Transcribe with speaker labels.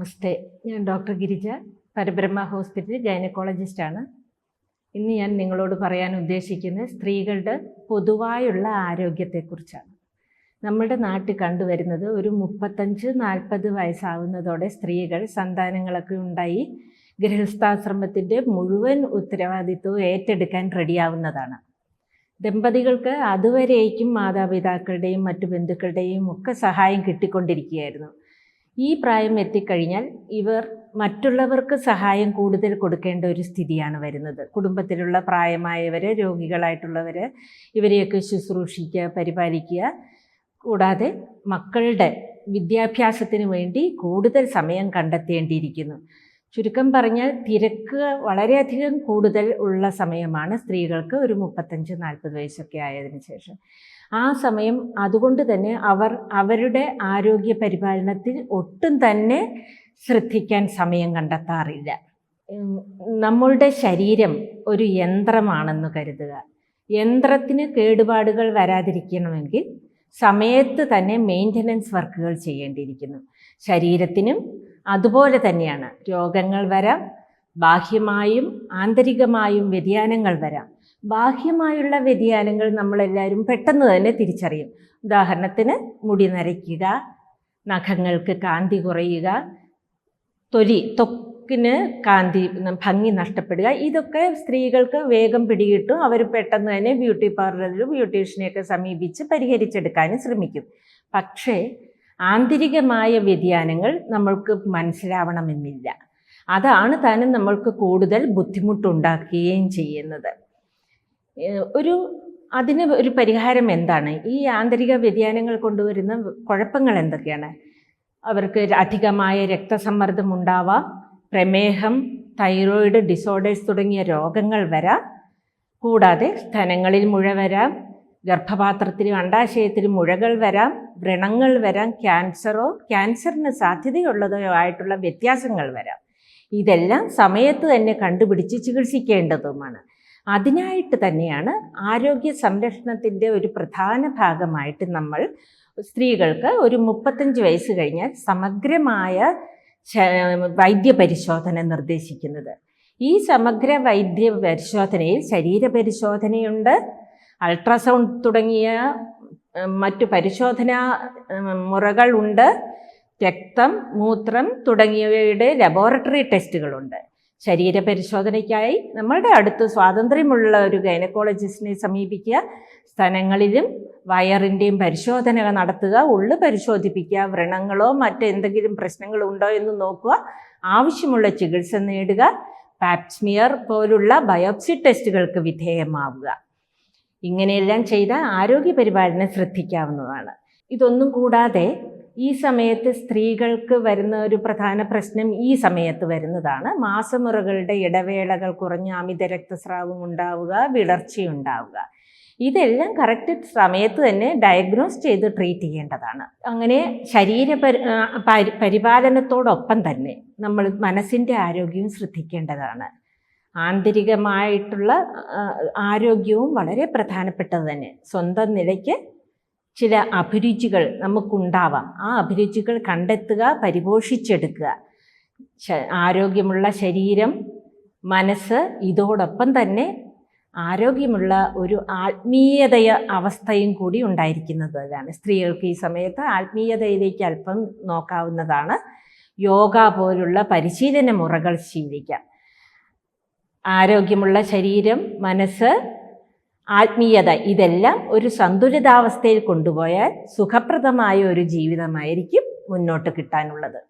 Speaker 1: നമസ്തേ. ഞാൻ doctor Girija Parabrahma hospital ഗൈനക്കോളജിസ്റ്റാണ്. ഇന്ന് ഞാൻ നിങ്ങളോട് പറയാൻ ഉദ്ദേശിക്കുന്നത് സ്ത്രീകളുടെ പൊതുവായുള്ള ആരോഗ്യത്തെക്കുറിച്ചാണ്. നമ്മുടെ നാട്ടിൽ കണ്ടുവരുന്നത് ഒരു മുപ്പത്തഞ്ച് നാൽപ്പത് വയസ്സാവുന്നതോടെ സ്ത്രീകൾ സന്താനങ്ങളൊക്കെ ഉണ്ടായി ഗൃഹസ്ഥാശ്രമത്തിന്റെ മുഴുവൻ ഉത്തരവാദിത്വവും ഏറ്റെടുക്കാൻ റെഡിയാവുന്നതാണ്. ദമ്പതികൾക്ക് അതുവരേക്കും മാതാപിതാക്കളുടെയും മറ്റു ബന്ധുക്കളുടെയും ഒക്കെ സഹായം കിട്ടിക്കൊണ്ടിരിക്കുകയായിരുന്നു. ഈ പ്രായം എത്തിക്കഴിഞ്ഞാൽ ഇവർ മറ്റുള്ളവർക്ക് സഹായം കൂടുതൽ കൊടുക്കേണ്ട ഒരു സ്ഥിതിയാണ് വരുന്നത്. കുടുംബത്തിലുള്ള പ്രായമായവർ രോഗികളായിട്ടുള്ളവർ ഇവരെയൊക്കെ ശുശ്രൂഷിക്കുക പരിപാലിക്കുക. കൂടാതെ മക്കളുടെ വിദ്യാഭ്യാസത്തിന് വേണ്ടി കൂടുതൽ സമയം കണ്ടെത്തേണ്ടിയിരിക്കുന്നു. ചുരുക്കം പറഞ്ഞാൽ തിരക്ക് വളരെയധികം കൂടുതൽ ഉള്ള സമയമാണ് സ്ത്രീകൾക്ക് ഒരു മുപ്പത്തഞ്ച് നാൽപ്പത് വയസ്സൊക്കെ ആയതിനു ശേഷം. ആ സമയം അതുകൊണ്ട് തന്നെ അവർ അവരുടെ ആരോഗ്യ പരിപാലനത്തിൽ ഒട്ടും തന്നെ ശ്രദ്ധിക്കാൻ സമയം കണ്ടെത്താറില്ല. നമ്മളുടെ ശരീരം ഒരു യന്ത്രമാണെന്ന് കരുതുക. യന്ത്രത്തിന് കേടുപാടുകൾ വരാതിരിക്കണമെങ്കിൽ സമയത്ത് തന്നെ മെയിന്റനൻസ് വർക്കുകൾ ചെയ്യേണ്ടിയിരിക്കുന്നു. ശരീരത്തിനും അതുപോലെ തന്നെയാണ്. രോഗങ്ങൾ വരാം ബാഹ്യമായും ആന്തരികമായും വ്യതിയാനങ്ങൾ വരാം. ബാഹ്യമായുള്ള വ്യതിയാനങ്ങൾ നമ്മളെല്ലാവരും പെട്ടെന്ന് തന്നെ തിരിച്ചറിയും. ഉദാഹരണത്തിന് മുടി നരയ്ക്കുക നഖങ്ങൾക്ക് കാന്തി കുറയുക തൊലി ത്വക്കിന് കാന്തി ഭംഗി നഷ്ടപ്പെടുക ഇതൊക്കെ സ്ത്രീകൾക്ക് വേഗം പിടികിട്ടും. അവർ പെട്ടെന്ന് തന്നെ ബ്യൂട്ടി പാർലറിലും ബ്യൂട്ടീഷ്യനെയൊക്കെ സമീപിച്ച് പരിഹരിച്ചെടുക്കാനും ശ്രമിക്കും. പക്ഷേ ആന്തരികമായ വ്യതിയാനങ്ങൾ നമ്മൾക്ക് മനസ്സിലാവണമെന്നില്ല. അതാണ് താനും നമ്മൾക്ക് കൂടുതൽ ബുദ്ധിമുട്ടുണ്ടാക്കുകയും ചെയ്യുന്നത്. ഒരു അതിന് ഒരു പരിഹാരം എന്താണ്? ഈ ആന്തരിക വ്യതിയാനങ്ങൾ കൊണ്ടുവരുന്ന കുഴപ്പങ്ങൾ എന്തൊക്കെയാണ്? അവർക്ക് അധികമായ രക്തസമ്മർദ്ദം ഉണ്ടാവാം പ്രമേഹം തൈറോയിഡ് ഡിസോർഡേഴ്സ് തുടങ്ങിയ രോഗങ്ങൾ വരാം കൂടാതെ സ്ഥലങ്ങളിൽ മുഴ വരാം ഗർഭപാത്രത്തിലും അണ്ടാശയത്തിലും മുഴകൾ വരാം വ്രണങ്ങൾ വരാം ക്യാൻസറോ ക്യാൻസറിന് സാധ്യതയുള്ളതോ ആയിട്ടുള്ള വ്യത്യാസങ്ങൾ വരാം. ഇതെല്ലാം സമയത്ത് തന്നെ കണ്ടുപിടിച്ച് ചികിത്സിക്കേണ്ടതുമാണ്. അതിനായിട്ട് തന്നെയാണ് ആരോഗ്യ സംരക്ഷണത്തിന്റെ ഒരു പ്രധാന ഭാഗമായിട്ട് നമ്മൾ സ്ത്രീകൾക്ക് ഒരു മുപ്പത്തഞ്ച് വയസ്സ് കഴിഞ്ഞാൽ സമഗ്രമായ വൈദ്യപരിശോധന നിർദ്ദേശിക്കുന്നത്. ഈ സമഗ്ര വൈദ്യ പരിശോധനയിൽ ശരീരപരിശോധനയുണ്ട് അൾട്രാസൗണ്ട് തുടങ്ങിയ മറ്റു പരിശോധനാ മുറകളുണ്ട് രക്തം മൂത്രം തുടങ്ങിയവയുടെ ലബോറട്ടറി ടെസ്റ്റുകളുണ്ട് ശരീര പരിശോധനയ്ക്കായി നമ്മളുടെ അടുത്ത് സ്വാതന്ത്ര്യമുള്ള ഒരു ഗൈനക്കോളജിസ്റ്റിനെ സമീപിക്കുക സ്ഥലങ്ങളിലും വയറിന്റെയും പരിശോധന നടത്തുക ഉള്ളു പരിശോധിപ്പിക്കുക വ്രണങ്ങളോ മറ്റെന്തെങ്കിലും പ്രശ്നങ്ങളോ ഉണ്ടോ എന്ന് നോക്കുക ആവശ്യമുള്ള ചികിത്സ നേടുക പാപ്സ്മിയർ പോലുള്ള ബയോപ്സി ടെസ്റ്റുകൾക്ക് വിധേയമാവുക. ഇങ്ങനെയെല്ലാം ചെയ്ത ആരോഗ്യ പരിപാലനം ശ്രദ്ധിക്കാവുന്നതാണ്. ഇതൊന്നും കൂടാതെ ഈ സമയത്ത് സ്ത്രീകൾക്ക് വരുന്ന ഒരു പ്രധാന പ്രശ്നം ഈ സമയത്ത് വരുന്നതാണ്. മാസമുറകളുടെ ഇടവേളകൾ കുറഞ്ഞ അമിത രക്തസ്രാവം ഉണ്ടാവുക വിളർച്ചയുണ്ടാവുക ഇതെല്ലാം കറക്റ്റ് സമയത്ത് തന്നെ ഡയഗ്നോസ് ചെയ്ത് ട്രീറ്റ് ചെയ്യേണ്ടതാണ്. അങ്ങനെ ശരീര പരി- പരിപാലനത്തോടൊപ്പം തന്നെ നമ്മൾ മനസ്സിന്റെ ആരോഗ്യവും ശ്രദ്ധിക്കേണ്ടതാണ്. ആന്തരികമായിട്ടുള്ള ആരോഗ്യവും വളരെ പ്രധാനപ്പെട്ടത് തന്നെ. സ്വന്തം നിലയ്ക്ക് ചില അഭിരുചികൾ നമുക്കുണ്ടാവാം. ആ അഭിരുചികൾ കണ്ടെത്തുക പരിപോഷിച്ചെടുക്കുക. ആരോഗ്യമുള്ള ശരീരം മനസ്സ് ഇതോടൊപ്പം തന്നെ ആരോഗ്യമുള്ള ഒരു ആത്മീയതയ അവസ്ഥയും കൂടി ഉണ്ടായിരിക്കുന്നതാണ് സ്ത്രീകൾക്ക് ഈ സമയത്ത് ആത്മീയതയിലേക്ക് അല്പം നോക്കാവുന്നതാണ്. യോഗ പോലുള്ള പരിശീലന മുറകൾ ശീലിക്കാം. ആരോഗ്യമുള്ള ശരീരം മനസ്സ് ആത്മീയത ഇതെല്ലാം ഒരു സന്തുലിതാവസ്ഥയിൽ കൊണ്ടുപോയാൽ സുഖപ്രദമായ ഒരു ജീവിതമായിരിക്കും മുന്നോട്ട് കിട്ടാനുള്ളത്.